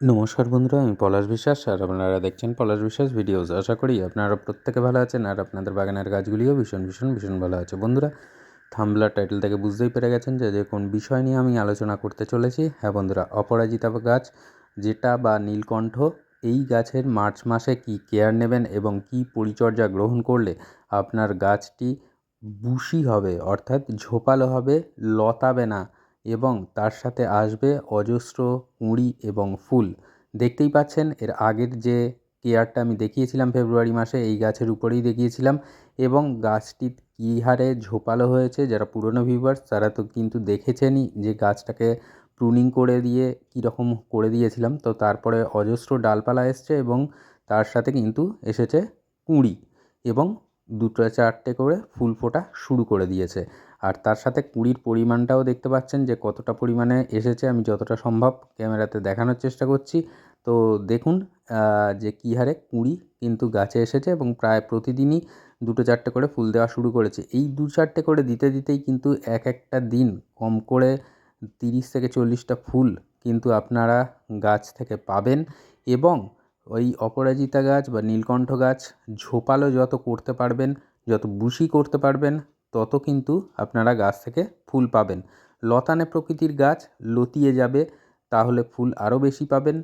নমস্কার বন্ধুরা, আমি পলাশ বিশ্বাস আর আপনারা দেখছেন পলাশ বিশ্বাস ভিডিওস। আশা করি আপনারা প্রত্যেকে ভালো আছেন আর আপনাদের বাগানের গাছগুলিও ভীষণ ভীষণ ভীষণ ভালো আছে। বন্ধুরা, থাম্বলার টাইটেল থেকে বুঝতেই পেরে গেছেন যে যে কোন বিষয় নিয়ে আমি আলোচনা করতে চলেছি। হ্যাঁ বন্ধুরা, অপরাজিতা গাছ, যেটা বা নীলকণ্ঠ, এই গাছের মার্চ মাসে কি কেয়ার নেবেন এবং কি পরিচর্যা গ্রহণ করলে আপনার গাছটি বুশি হবে, অর্থাৎ ঝোপালো হবে, লতাবে না। এবং তার সাথে আসবে অজস্র কুঁড়ি এবং ফুল। দেখতেই পাচ্ছেন, এর আগের যে কেয়ারটা আমি দেখিয়েছিলাম ফেব্রুয়ারি মাসে, এই গাছের উপরেই দেখিয়েছিলাম এবং গাছটি কী হারে ঝোপালো হয়েছে, যারা পুরনো ভিউয়ার্স তারা তো কিন্তু দেখেছেনই যে গাছটাকে প্রুনিং করে দিয়ে কীরকম করে দিয়েছিলাম। তো তারপরে অজস্র ডালপালা এসছে এবং তার সাথে কিন্তু এসেছে কুঁড়ি এবং দুটো চারটে করে ফুল ফোটা শুরু করে দিয়েছে। আর তার সাথে কুঁড়ির পরিমাণটাও দেখতে পাচ্ছেন যে কতটা পরিমাণে এসেছে, আমি যতটা সম্ভব ক্যামেরাতে দেখানোর চেষ্টা করছি। তো দেখুন যে কী হারে কুঁড়ি কিন্তু গাছে এসেছে এবং প্রায় প্রতিদিনই দুটো চারটে করে ফুল দেওয়া শুরু করেছে। এই দু চারটে করে দিতে দিতেই কিন্তু এক একটা দিন কম করে তিরিশ থেকে চল্লিশটা ফুল কিন্তু আপনারা গাছ থেকে পাবেন এবং ওই অপরাজিতা গাছ বা নীলকণ্ঠ গাছ ঝোপালো যত করতে পারবেন, যত বুশি করতে পারবেন তত কিন্তু আপনারা গাছ থেকে ফুল পাবেন। লতানে প্রকৃতির গাছ লতিয়ে যাবে, তাহলে ফুল আরও বেশি পাবেন।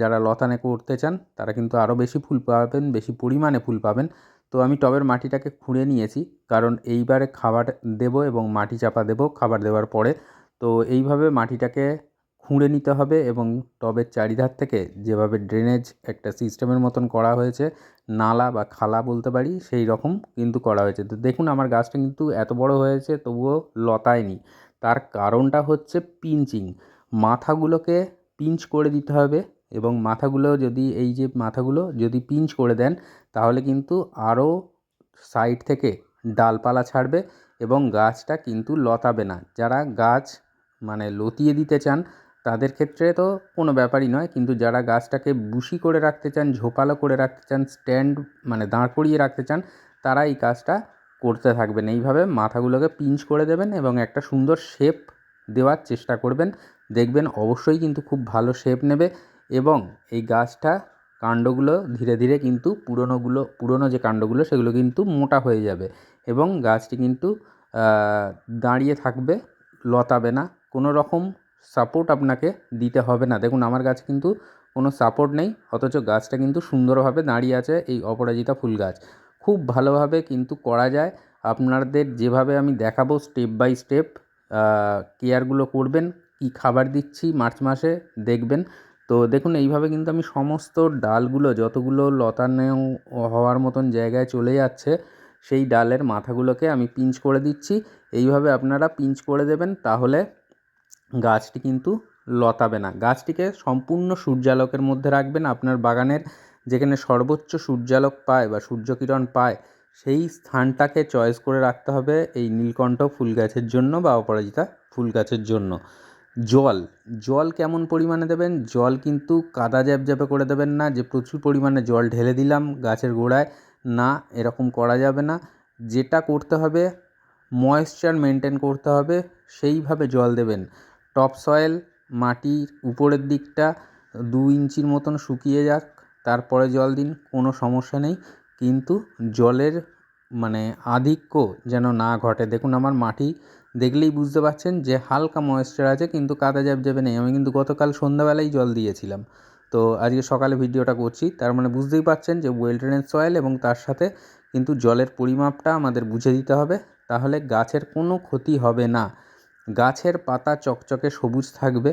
যারা লতানে করতে চান, তারা কিন্তু আরও বেশি ফুল পাবেন, বেশি পরিমাণে ফুল পাবেন। তো আমি টবের মাটিটাকে খুঁড়ে নিয়েছি, কারণ এইবারে খাবার দেব এবং মাটি চাপা দেব খাবার দেওয়ার পরে। তো এইভাবে মাটিটাকে খুঁড়ে নিতে হবে এবং টবের চারিধার থেকে যেভাবে ড্রেনেজ একটা সিস্টেমের মতন করা হয়েছে, নালা বা খালা বলতে পারি, সেই রকম কিন্তু করা হয়েছে। তো দেখুন, আমার গাছটা কিন্তু এত বড় হয়েছে, তবুও লতায়নি। তার কারণটা হচ্ছে পিঞ্চিং। মাথাগুলোকে পিঞ্চ করে দিতে হবে এবং মাথাগুলো যদি, এই যে মাথাগুলো যদি পিঞ্চ করে দেন, তাহলে কিন্তু আরও সাইড থেকে ডালপালা ছাড়বে এবং গাছটা কিন্তু লতাবে না। যারা গাছ মানে লতিয়ে দিতে চান তাদের ক্ষেত্রে তো কোনো ব্যাপারই নয়, কিন্তু যারা গাছটাকে বুশি করে রাখতে চান, ঝোপালো করে রাখতে চান, স্ট্যান্ড মানে দাঁড় করিয়ে রাখতে চান, তারা এই কাজটা করতে থাকবেন। এইভাবে মাথাগুলোকে পিঞ্চ করে দেবেন এবং একটা সুন্দর শেপ দেওয়ার চেষ্টা করবেন। দেখবেন অবশ্যই কিন্তু খুব ভালো শেপ নেবে এবং এই গাছটা কাণ্ডগুলো ধীরে ধীরে কিন্তু পুরনোগুলো, পুরনো যে কাণ্ডগুলো, সেগুলো কিন্তু মোটা হয়ে যাবে এবং গাছটি কিন্তু দাঁড়িয়ে থাকবে, লতাবে না। কোনো রকম সাপোর্ট আপনাকে দিতে হবে না। দেখুন, আমার গাছে কিন্তু কোনো সাপোর্ট নেই, অথচ গাছটা কিন্তু সুন্দরভাবে দাঁড়িয়ে আছে এই অপরাজিতা ফুল গাছ। খুব ভালোভাবে কিন্তু করা যায়। আপনাদের যেভাবে আমি দেখাবো স্টেপ বাই স্টেপ কেয়ারগুলো করবেন, কী খাবার দিচ্ছি মার্চ মাসে দেখবেন। তো দেখুন, এইভাবে কিন্তু আমি সমস্ত ডালগুলো, যতগুলো লতানো হওয়ার মতন জায়গায় চলে যাচ্ছে, সেই ডালের মাথাগুলোকে আমি পিঞ্চ করে দিচ্ছি। এইভাবে আপনারা পিঞ্চ করে দেবেন, তাহলে গাছটি কিন্তু লতাবে না। গাছটিকে সম্পূর্ণ সূর্যালোকের মধ্যে রাখবেন। আপনার বাগানের যেখানে সর্বোচ্চ সূর্যালোক পায় বা সূর্যকিরণ পায়, সেই স্থানটাকে চয়েস করে রাখতে হবে এই নীলকণ্ঠ ফুল গাছের জন্য বা অপরাজিতা ফুল গাছের জন্য। জল জল কেমন পরিমাণে দেবেন? জল কিন্তু কাদা জ্যাপজ্যাপে করে দেবেন না, যে প্রচুর পরিমাণে জল ঢেলে দিলাম গাছের গোড়ায়, না, এরকম করা যাবে না। যেটা করতে হবে ময়েশ্চার মেনটেন করতে হবে, সেইভাবে জল দেবেন। টপ সয়েল মাটির উপরের দিকটা দু ইঞ্চির মতন শুকিয়ে যাক, তারপরে জল দিন, কোনো সমস্যা নেই। কিন্তু জলের মানে আধিক্য যেন না ঘটে। দেখুন আমার মাটি দেখলেই বুঝতে পারছেন যে হালকা ময়েশ্চার আছে, কিন্তু কাদা জ্যাপজ্যাপে নেই। আমি কিন্তু গতকাল সন্ধ্যাবেলাই জল দিয়েছিলাম। তো আজকে সকালে ভিডিওটা করছি, তার মানে বুঝতেই পারছেন যে ওয়েল ড্রেনেজ সয়েল এবং তার সাথে কিন্তু জলের পরিমাপটা আমাদের বুঝে দিতে হবে। তাহলে গাছের কোনো ক্ষতি হবে না। গাছের পাতা চকচকে সবুজ থাকবে।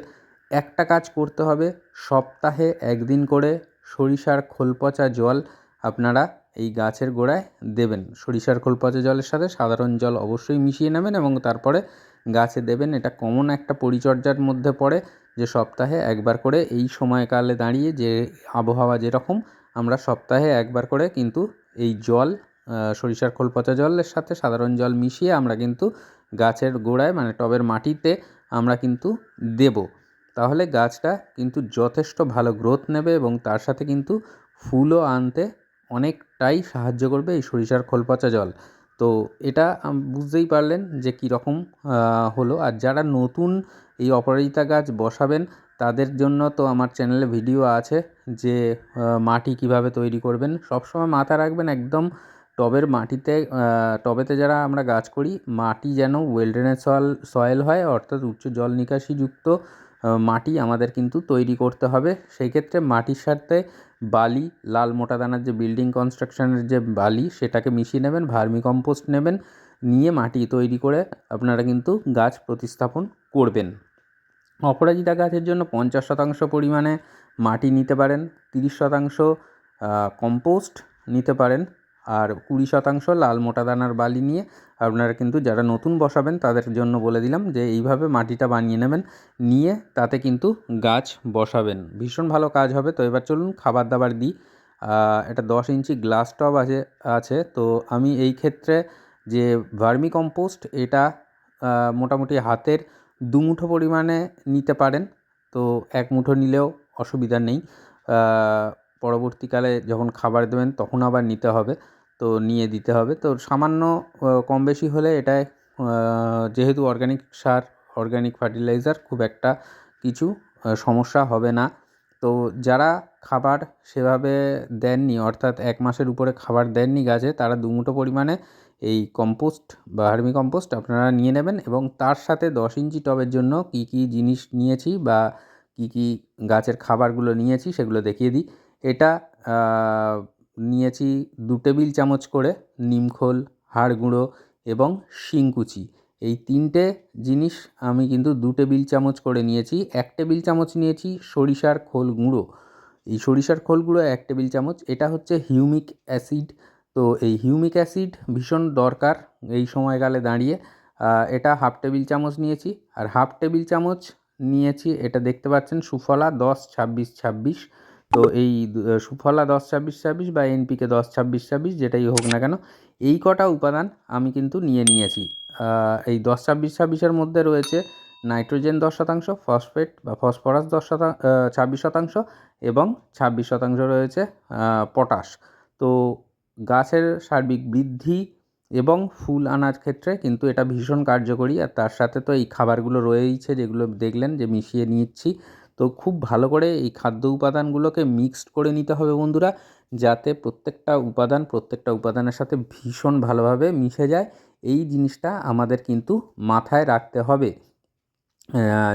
একটা কাজ করতে হবে, সপ্তাহে একদিন করে সরিষার খোল পচা জল আপনারা এই গাছের গোড়ায় দেবেন। সরিষার খোল পচা জলের সাথে সাধারণ জল অবশ্যই মিশিয়ে নেবেন এবং তারপরে গাছে দেবেন। এটা কমন একটা পরিচর্যার মধ্যে পড়ে যে সপ্তাহে একবার করে এই সময়কালে দাঁড়িয়ে যে আবহাওয়া যেরকম, আমরা সপ্তাহে একবার করে কিন্তু এই জল সরিষার খোল পচা জলের সাথে সাধারণ জল মিশিয়ে আমরা কিন্তু গাছের গোড়ায় মানে টবের মাটিতে আমরা কিন্তু দেবো। তাহলে গাছটা কিন্তু যথেষ্ট ভালো গ্রোথ নেবে এবং তার সাথে কিন্তু ফুলও আনতে অনেকটাই সাহায্য করবে এই সরিষার খোল পচা জল। তো এটা বুঝতেই পারলেন যে কীরকম হলো। আর যারা নতুন এই অপরাজিতা গাছ বসাবেন, তাদের জন্য তো আমার চ্যানেলে ভিডিও আছে যে মাটি কীভাবে তৈরি করবেন। সবসময় মাথায় রাখবেন একদম টবের মাটিতে টবেতে যারা আমরা গাছ করি, মাটি যেন ওয়েল ড্রেনেজ সয়েল সয়েল হয়, অর্থাৎ উচ্চ জল নিকাশিযুক্ত মাটি আমাদের কিন্তু তৈরি করতে হবে। সেই ক্ষেত্রে মাটির সাথে বালি, লাল মোটা দানার যে বিল্ডিং কনস্ট্রাকশনের যে বালি, সেটাকে মিশিয়ে নেবেন ভার্মি কম্পোস্ট নেবেন, নিয়ে মাটি তৈরি করে আপনারা কিন্তু গাছ প্রতিস্থাপন করবেন। অপরাজিতা গাছের জন্য পঞ্চাশ শতাংশ পরিমাণে মাটি নিতে পারেন, তিরিশ শতাংশ কম্পোস্ট নিতে পারেন। আর কুড়ি শতাংশ লাল মোটা দানার বালি নিয়ে আপনারা কিন্তু যারা নতুন বসাবেন তাদের জন্য বলে দিলাম যে এইভাবে মাটিটা বানিয়ে নেবেন, নিয়ে তাতে কিন্তু গাছ বসাবেন। ভীষণ ভালো কাজ হবে। তো এবার চলুন খাবার দাবার দিই। এটা দশ ইঞ্চি গ্লাস টব আছে আছে। তো আমি এই ক্ষেত্রে যে ভার্মি কম্পোস্ট এটা মোটামুটি হাতের দু মুঠো পরিমাণে নিতে পারেন। তো এক মুঠো নিলেও অসুবিধা নেই। পরবর্তীকালে যখন খাবার দেবেন তখন আবার নিতে হবে। তো নিয়ে দিতে হবে। তো সামান্য কম বেশি হলে এটায় যেহেতু অর্গ্যানিক সার অর্গ্যানিক ফার্টিলাইজার খুব একটা কিছু সমস্যা হবে না। তো যারা খাবার সেভাবে দেননি, অর্থাৎ এক মাসের উপরে খাবার দেননি গাছে, তারা দু মুঠো পরিমাণে এই কম্পোস্ট বা হার্মি কম্পোস্ট আপনারা নিয়ে নেবেন এবং তার সাথে দশ ইঞ্চি টবের জন্য কী কী জিনিস নিয়েছি বা কী কী গাছের খাবারগুলো নিয়েছি সেগুলো দেখিয়ে দিই। এটা নিয়েছি দু টেবিল চামচ করে নিমখোল হাড় গুঁড়ো এবং শিংকুচি এই তিনটে জিনিস আমি কিন্তু দু টেবিল চামচ করে নিয়েছি। এক টেবিল চামচ নিয়েছি সরিষার খোল গুঁড়ো। এই সরিষার খোল গুঁড়ো এক টেবিল চামচ। এটা হচ্ছে হিউমিক অ্যাসিড। তো এই হিউমিক অ্যাসিড ভীষণ দরকার এই সময়কালে দাঁড়িয়ে। এটা হাফ টেবিল চামচ নিয়েছি। আর হাফ টেবিল চামচ নিয়েছি, এটা দেখতে পাচ্ছেন, সুফলা দশ ছাব্বিশ ছাব্বিশ। তো এই সুফলা দশ ছাব্বিশ ছাব্বিশ বা এনপিকে দশ ছাব্বিশ ছাব্বিশ যেটাই হোক না কেন, এই কটা উপাদান আমি কিন্তু নিয়ে নিয়েছি। এই দশ ছাব্বিশ ছাব্বিশের মধ্যে রয়েছে নাইট্রোজেন দশ শতাংশ, ফসফেট বা ফসফরাস দশ শতাংশ ছাব্বিশ শতাংশ এবং ছাব্বিশ শতাংশ রয়েছে পটাশ। তো গাছের সার্বিক বৃদ্ধি এবং ফুল আনার ক্ষেত্রে কিন্তু এটা ভীষণ কার্যকরী, আর তার সাথে তো এই খাবারগুলো রয়েইছে যেগুলো দেখলেন যে মিশিয়ে নিচ্ছি। তো খুব ভালো করে এই খাদ্য উপাদানগুলোকে মিক্সড করে নিতে হবে বন্ধুরা, যাতে প্রত্যেকটা উপাদান প্রত্যেকটা উপাদানের সাথে ভীষণ ভালোভাবে মিশে যায়। এই জিনিসটা আমাদের কিন্তু মাথায় রাখতে হবে।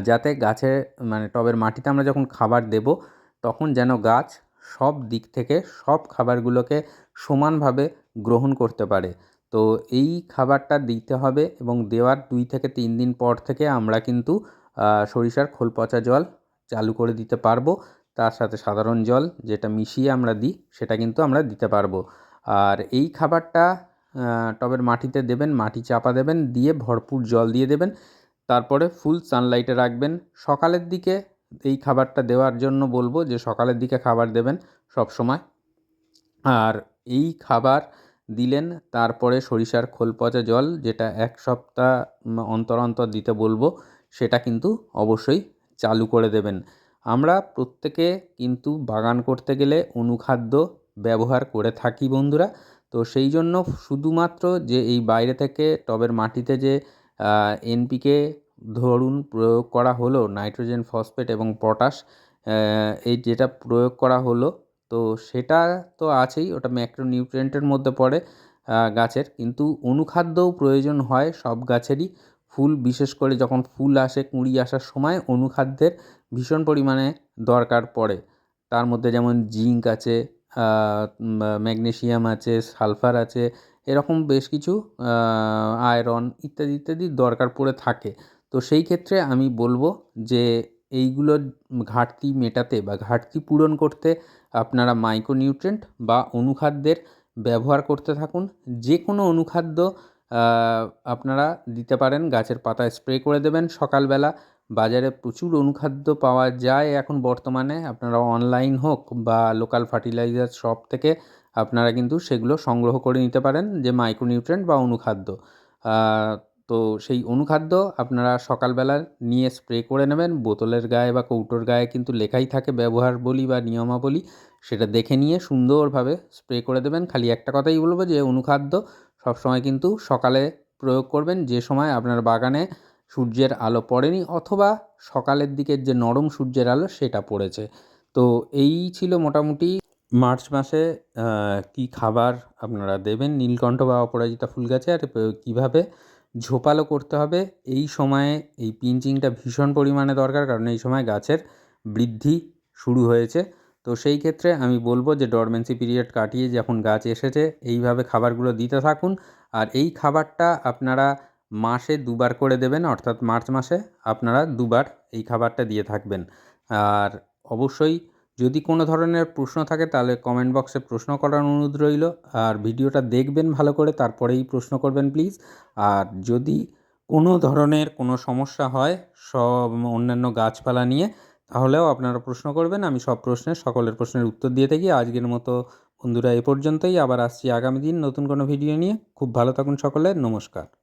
যাতে গাছে মানে টবের মাটিতে আমরা যখন খাবার দেব, তখন যেন গাছ সব দিক থেকে সব খাবারগুলোকে সমানভাবে গ্রহণ করতে পারে। তো এই খাবারটা দিতে হবে এবং দেওয়ার দুই থেকে তিন দিন পর থেকে আমরা কিন্তু সরিষার খোল পচা জল চালু করে দিতে পারব। তার সাথে সাধারণ জল যেটা মিশিয়ে আমরা দিই, সেটা কিন্তু আমরা দিতে পারব। আর এই খাবারটা টবের মাটিতে দেবেন, মাটি চাপা দেবেন, দিয়ে ভরপুর জল দিয়ে দেবেন। তারপরে ফুল সানলাইটে রাখবেন। সকালের দিকে এই খাবারটা দেওয়ার জন্য বলব যে, সকালের দিকে খাবার দেবেন সব সময় আর এই খাবার দিলেন, তারপরে সরিষার খোল পচা জল, যেটা এক সপ্তাহ অন্তর অন্তর দিতে বলব, সেটা কিন্তু অবশ্যই চালু করে দেবেন। আমরা প্রত্যেকে কিন্তু বাগান করতে গেলে অনুখাদ্য ব্যবহার করে থাকি বন্ধুরা। তো সেই জন্য শুধুমাত্র যে এই বাইরে থেকে টবের মাটিতে যে এনপিকে ধরুন প্রয়োগ করা হলো, নাইট্রোজেন, ফসফেট এবং পটাশ এই যেটা প্রয়োগ করা হলো, তো সেটা তো আছেই, ওটা ম্যাক্রোনিউট্রিয়েন্টের মধ্যে পড়ে গাছের। কিন্তু অনুখাদ্যও প্রয়োজন হয় সব গাছেরই। ফুল, বিশেষ করে যখন ফুল আসে, কুঁড়ি আসার সময় অনুখাদ্যের ভীষণ পরিমাণে দরকার পড়ে। তার মধ্যে যেমন জিঙ্ক আছে ম্যাগনেশিয়াম আছে, সালফার আছে, এরকম বেশ কিছু আয়রন ইত্যাদি ইত্যাদি দরকার পড়ে থাকে। তো সেই ক্ষেত্রে আমি বলব যে এইগুলোর ঘাটতি মেটাতে বা ঘাটতি পূরণ করতে আপনারা মাইক্রোনিউট্রেন্ট বা অনুখাদ্যের ব্যবহার করতে থাকুন। যে কোনো অনুখাদ্য আপনারা দিতে পারেন। গাছের পাতায় স্প্রে করে দেবেন সকালবেলা। বাজারে প্রচুর অনুখাদ্য পাওয়া যায় এখন বর্তমানে। আপনারা অনলাইন হোক বা লোকাল ফার্টিলাইজার শপ থেকে আপনারা কিন্তু সেগুলো সংগ্রহ করে নিতে পারেন যে মাইক্রোনিউট্রেন্ট বা অনুখাদ্য। তো সেই অনুখাদ্য আপনারা সকালবেলা নিয়ে স্প্রে করে নেবেন। বোতলের গায়ে বা কৌটোর গায়ে কিন্তু লেখাই থাকে ব্যবহার বলি বা নিয়মাবলী। সেটা দেখে নিয়ে সুন্দরভাবে স্প্রে করে দেবেন। খালি একটা কথাই বলব যে, অনুখাদ্য সবসময় কিন্তু সকালে প্রয়োগ করবেন। যে সময় আপনার বাগানে সূর্যের আলো পড়েনি অথবা সকালের দিকের যে নরম সূর্যের আলো সেটা পড়েছে। তো এই ছিল মোটামুটি মার্চ মাসে কী খাবার আপনারা দেবেন? নীলকণ্ঠ বা অপরাজিতা ফুল গাছে আর কীভাবে ঝোপালো করতে হবে? এই সময়ে এই পিঞ্চিংটা ভীষণ পরিমাণে দরকার কারণ এই সময় গাছের বৃদ্ধি শুরু হয়েছে। তো সেই ক্ষেত্রে আমি বলব যে ডরমেন্সি পিরিয়ড কাটিয়ে যখন গাছ এসেছে, এইভাবে খাবারগুলো দিতে থাকুন। আর এই খাবারটা আপনারা মাসে দুবার করে দেবেন, অর্থাৎ মার্চ মাসে আপনারা দুবার এই খাবারটা দিয়ে থাকবেন। আর অবশ্যই যদি কোনো ধরনের প্রশ্ন থাকে, তাহলে কমেন্ট বক্সে প্রশ্ন করার অনুরোধ রইল। আর ভিডিওটা দেখবেন ভালো করে, তারপরেই প্রশ্ন করবেন প্লিজ আর যদি কোনো ধরনের কোনো সমস্যা হয়, সব অন্যান্য গাছপালা নিয়ে তাহলেও আপনারা প্রশ্ন করবেন, আমি সব প্রশ্নের, সকলের প্রশ্নের উত্তর দিয়ে থাকি আজকের মতো বন্ধুরা এ পর্যন্তই। আবার আসছি আগামী দিন নতুন কোনো ভিডিও নিয়ে। খুব ভালো থাকুন সকলে, নমস্কার।